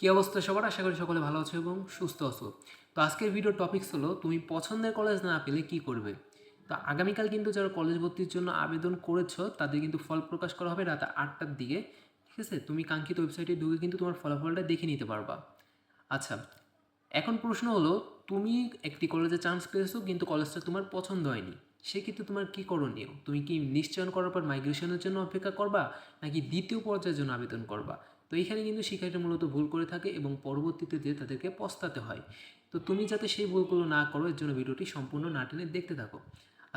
কী অবস্থা সবার? আশা করি সকলে ভালো আছো এবং সুস্থ আছো। তো আজকের ভিডিওর টপিকস হলো, তুমি পছন্দের কলেজ না পেলে কি করবে? তো আগামীকাল কিন্তু যারা কলেজ ভর্তির জন্য আবেদন করেছ, তাদের কিন্তু ফল প্রকাশ করা হবে রাত আটটার দিকে। ঠিক আছে? তুমি কাঙ্ক্ষিত ওয়েবসাইটে ঢুকে কিন্তু তোমার ফলাফলটা দেখে নিতে পারবা। আচ্ছা এখন প্রশ্ন হলো, তুমি একটি কলেজে চান্স পেয়েছ, কিন্তু কলেজটা তোমার পছন্দ হয়নি। সেক্ষেত্রে তোমার কি করণীয়? তুমি কি নিশ্চয়ন করার পর মাইগ্রেশনের জন্য অপেক্ষা করবা, নাকি দ্বিতীয় পর্যায়ের জন্য আবেদন করবা? তো এখানে কিন্তু শিক্ষার্থীরা মূলত ভুল করে থাকে এবং পরবর্তীতে যে তাদেরকে পস্তাতে হয়। তো তুমি যাতে সেই ভুলগুলো না করো, এর জন্য ভিডিওটি সম্পূর্ণ না টেনে দেখতে থাকো।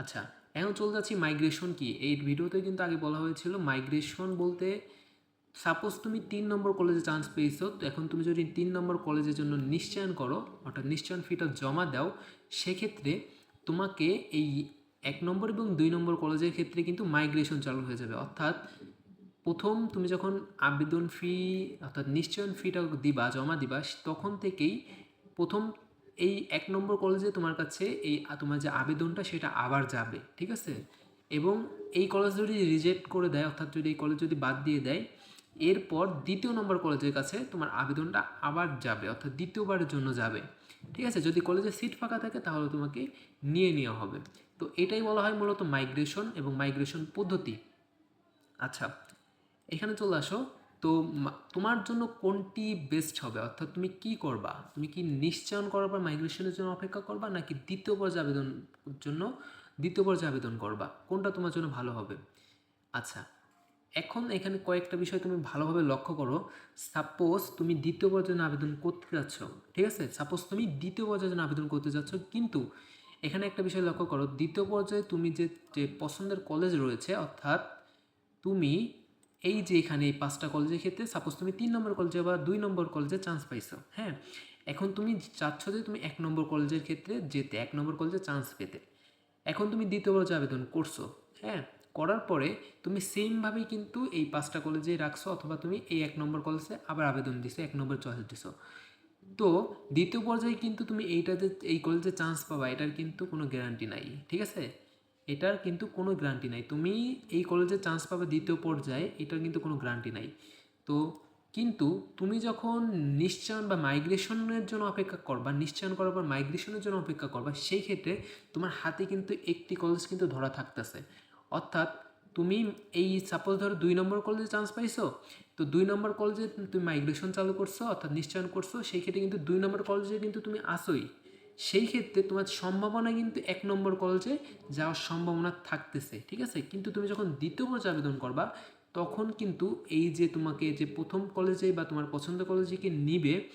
আচ্ছা এখন চলে যাচ্ছি মাইগ্রেশন কি? এই ভিডিওতে কিন্তু আগে বলা হয়েছিল মাইগ্রেশন বলতে সাপোজ তুমি তিন নম্বর কলেজে চান্স পেয়েছ, তো এখন তুমি যদি তিন নম্বর কলেজের জন্য নিশ্চয়ন করো, অর্থাৎ নিশ্চয়ন ফিটা জমা দাও, সেক্ষেত্রে তোমাকে এই এক নম্বর এবং দুই নম্বর কলেজের ক্ষেত্রে কিন্তু মাইগ্রেশন চালু হয়ে যাবে। অর্থাৎ প্রথম তুমি যখন আবেদন ফি অর্থাৎ নিশ্চয়ন ফিটা দিবা, জমা দিবা, তখন থেকেই প্রথম এই এক নম্বর কলেজে তোমার কাছে এই তোমার যে আবেদনটা সেটা আবার যাবে, ঠিক আছে? এবং এই কলেজ যদি রিজেক্ট করে দেয়, অর্থাৎ যদি এই কলেজ যদি বাদ দিয়ে দেয়, এরপর দ্বিতীয় নম্বর কলেজের কাছে তোমার আবেদনটা আবার যাবে, অর্থাৎ দ্বিতীয়বারের জন্য যাবে, ঠিক আছে? যদি কলেজে সিট ফাঁকা থাকে, তাহলে তোমাকে নিয়ে নেওয়া হবে। তো এটাই বলা হয় মূলত মাইগ্রেশন এবং মাইগ্রেশন পদ্ধতি। আচ্ছা এখানে চলে আসো। তো তোমার জন্য কোনটি বেস্ট হবে? অর্থাৎ তুমি কি করবা? তুমি কি নিশ্চয়ন করার পর মাইগ্রেশনের জন্য অপেক্ষা করবা? নাকি দ্বিতীয় পর্যায়ে আবেদন জন্য দ্বিতীয় পর্যায়ে আবেদন করবা? কোনটা তোমার জন্য ভালো হবে? আচ্ছা এখন এখানে কয়েকটা বিষয় তুমি ভালোভাবে লক্ষ্য করো। সাপোজ তুমি দ্বিতীয় পর্যায়ে আবেদন করতে যাচ্ছ, ঠিক আছে? সাপোজ তুমি দ্বিতীয় পর্যায়ে আবেদন করতে যাচ্ছ, কিন্তু এখানে একটা বিষয় লক্ষ্য করো। দ্বিতীয় পর্যায়ে তুমি যে যে পছন্দের কলেজ রয়েছে, অর্থাৎ তুমি এই যে এখানে এই পাঁচটা কলেজের ক্ষেত্রে সাপোজ তুমি তিন নম্বর কলেজে বা দুই নম্বর কলেজে চান্স পাইছো হ্যাঁ? এখন তুমি চাচ্ছ যে তুমি এক নম্বর কলেজের ক্ষেত্রে যেতে, এক নম্বর কলেজে চান্স পেতে। এখন তুমি দ্বিতীয় পর্যায়ে আবেদন করছ হ্যাঁ? করার পরে তুমি সেমভাবেই কিন্তু এই পাঁচটা কলেজে রাখছো অথবা তুমি এই এক নম্বর কলেজে আবার আবেদন দিছো, এক নম্বর চয়েস দিছো। তো দ্বিতীয় পর্যায়ে কিন্তু তুমি এইটাতে, এই কলেজে চান্স পাবা, এটার কিন্তু কোনো গ্যারান্টি নাই, ঠিক আছে? এটার কিন্তু কোনো গ্যারান্টি নাই। তুমি এই কলেজে চান্স পাবে দ্বিতীয় পর্যায়ে, এটার কিন্তু কোনো গ্যারান্টি নাই। তো কিন্তু তুমি যখন নিশ্চয়ন বা মাইগ্রেশনের জন্য অপেক্ষা করবা নিশ্চয়ন করার পর মাইগ্রেশনের জন্য অপেক্ষা করবা সেই ক্ষেত্রে তোমার হাতে কিন্তু একটি কলেজ কিন্তু ধরা থাকতেছে। অর্থাৎ তুমি এই সাপোজ ধরো দুই নম্বর কলেজে চান্স পাইছো, তো দুই নম্বর কলেজে তুমি মাইগ্রেশন চালু করছ, অর্থাৎ নিশ্চয়ন করছ, সেই ক্ষেত্রে কিন্তু দুই নম্বর কলেজে কিন্তু তুমি আসোই সেই ক্ষেত্রে তোমার সম্ভাবনা কিন্তু এক নম্বর কলেজে যাওয়ার সম্ভাবনা থাকতেছে, ঠিক আছে? কিন্তু তুমি যখন দ্বিতীয় পর্যায়ে আবেদন করবা, তখন কিন্তু এই যে তোমাকে যে প্রথম কলেজে বা তোমার পছন্দ কলেজে কি নিবে,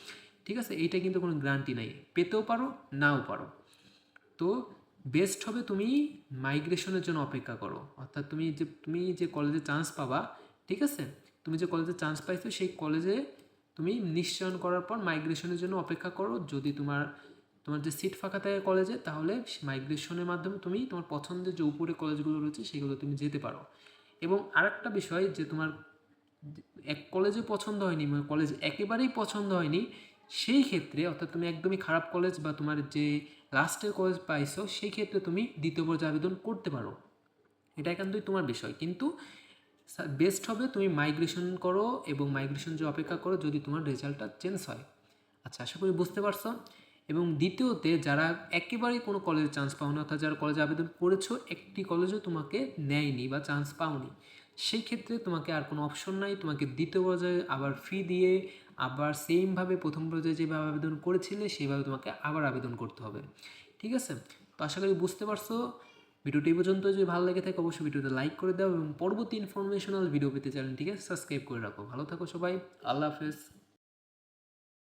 ঠিক আছে? এইটা কিন্তু কোনো গ্যারান্টি নাই। পেতেও পারো, নাও পারো। তো বেস্ট হবে তুমি মাইগ্রেশনের জন্য অপেক্ষা করো। অর্থাৎ তুমি যে তুমি যে কলেজে চান্স পাবা, ঠিক আছে? তুমি যে কলেজে চান্স পাইছো, সেই কলেজে তুমি নিশ্চয়ন করার পর মাইগ্রেশনের জন্য অপেক্ষা করো। যদি তোমার তোমার যে সিট ফাঁকা থাকে কলেজে তাহলে মাইগ্রেশনের মাধ্যমে তুমি তোমার পছন্দের যে উপরে কলেজগুলো রয়েছে, সেগুলো তুমি যেতে পারো। এবং আরেকটা বিষয় যে তোমার এক কলেজে পছন্দ হয়নি মানে কলেজ একেবারেই পছন্দ হয়নি, সেই ক্ষেত্রে অর্থাৎ তুমি একদমই খারাপ কলেজ বা তোমার যে লাস্টের কলেজ পাইছো, সেই ক্ষেত্রে তুমি দ্বিতীয় পর্যায়ে আবেদন করতে পারো। এটা একান্তই তোমার বিষয়। কিন্তু বেস্ট হবে তুমি মাইগ্রেশন করো এবং মাইগ্রেশন যে অপেক্ষা করো, যদি তোমার রেজাল্টটা চেঞ্জ হয়। আচ্ছা আশা করি বুঝতে পারছ? এবং দ্বিতীয়তে, যারা একেবারেই কোনো কলেজে চান্স পাওনি অর্থাৎ যারা কলেজে আবেদন করেছ, একটি কলেজও তোমাকে নেয়নি বা চান্স পাওনি। সেই ক্ষেত্রে তোমাকে আর কোনো অপশন নাই। তোমাকে দ্বিতীয় পর্যায়ে আবার ফি দিয়ে আবার সেমভাবে প্রথম পর্যায়ে যেভাবে আবেদন করেছিলে, সেইভাবে তোমাকে আবার আবেদন করতে হবে। ঠিক আছে? তো আশা করি বুঝতে পারছ। ভিডিওটি পর্যন্ত। যদি ভালো লেগে থাকে, অবশ্যই ভিডিওতে লাইক করে দাও এবং পরবর্তী ইনফরমেশনাল ভিডিও পেতে চ্যানেলটিকে সাবস্ক্রাইব করে রাখো। ভালো থাকো সবাই। আল্লাহ হাফেজ।